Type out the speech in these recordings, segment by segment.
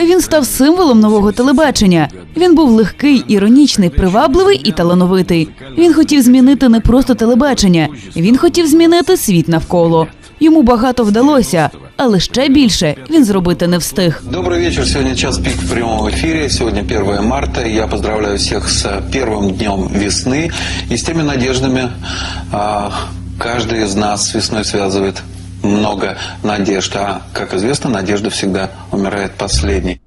Він став символом нового телебачення. Він був легкий, іронічний, привабливий і талановитий. Він хотів змінити не просто телебачення, він хотів змінити світ навколо. Йому багато вдалося, але ще більше він зробити не встиг. Добрый вечер. Сегодня час пик в прямом эфире. Сегодня 1 марта. Я поздравляю всех с первым днем весны и с теми надеждами. а, Каждый из нас с весной связывает много надежд. А, как известно, надежда всегда умирает последней.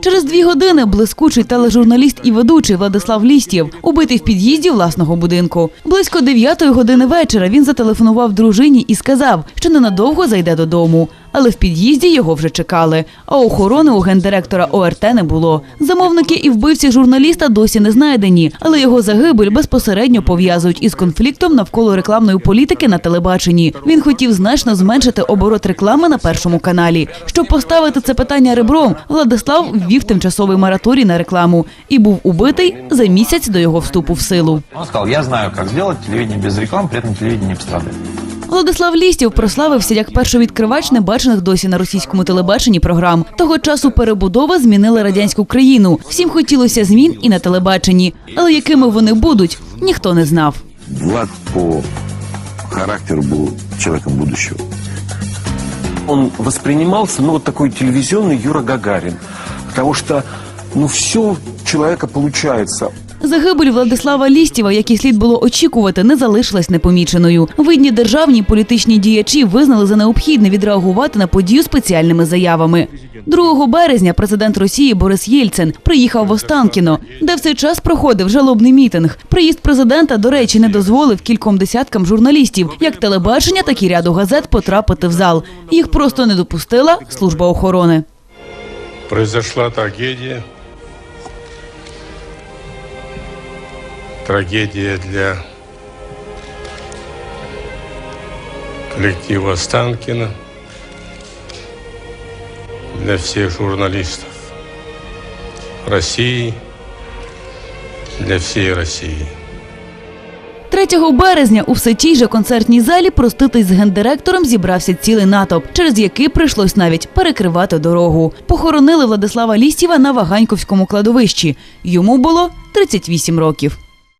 Через дві години блискучий тележурналіст і ведучий Владислав Лістів убитий в під'їзді власного будинку. Близько дев'ятої години вечора він зателефонував дружині і сказав, що ненадовго зайде додому. Але в під'їзді його вже чекали. А охорони у гендиректора ОРТ не було. Замовники і вбивці журналіста досі не знайдені, але його загибель безпосередньо пов'язують із конфліктом навколо рекламної політики на телебаченні. Він хотів значно зменшити оборот реклами на першому каналі. Щоб поставити це питання ребром, Владислав ввів тимчасовий мораторій на рекламу і був убитий за місяць до його вступу в силу. Он сказал, я знаю, как сделать телевидение без рекламы, при этом телевидение не пострадает. Владислав Лістів прославився як першовідкривач небачених досі на російському телебаченні програм. Того часу перебудова змінила радянську країну. Всім хотілося змін і на телебаченні, але якими вони будуть, ніхто не знав. Влад по характеру был человеком будущего. он воспринимался, ну, вот такой телевизионный Юра Гагарин. Потому что, ну, все у человека получается. Загибель Владислава Лістєва, як слід було очікувати, не залишилась непоміченою. Видні державні політичні діячі визнали за необхідне відреагувати на подію спеціальними заявами. 2 березня президент Росії Борис Єльцин приїхав в Останкіно, де в цей час проходив жалобний мітинг. Приїзд президента, до речі, не дозволив кільком десяткам журналістів, як телебачення, так і ряду газет потрапити в зал. Їх просто не допустила служба охорони. Произошла трагедия. Трагедия для коллектива Останкина, для всех журналистов России, для всей России. 3 березня у все тій же концертній залі проститись з гендиректором зібрався цілий натовп, через який прийшлось навіть перекривати дорогу. Похоронили Владислава Лістєва на Ваганьковському кладовищі. Йому було 38 років.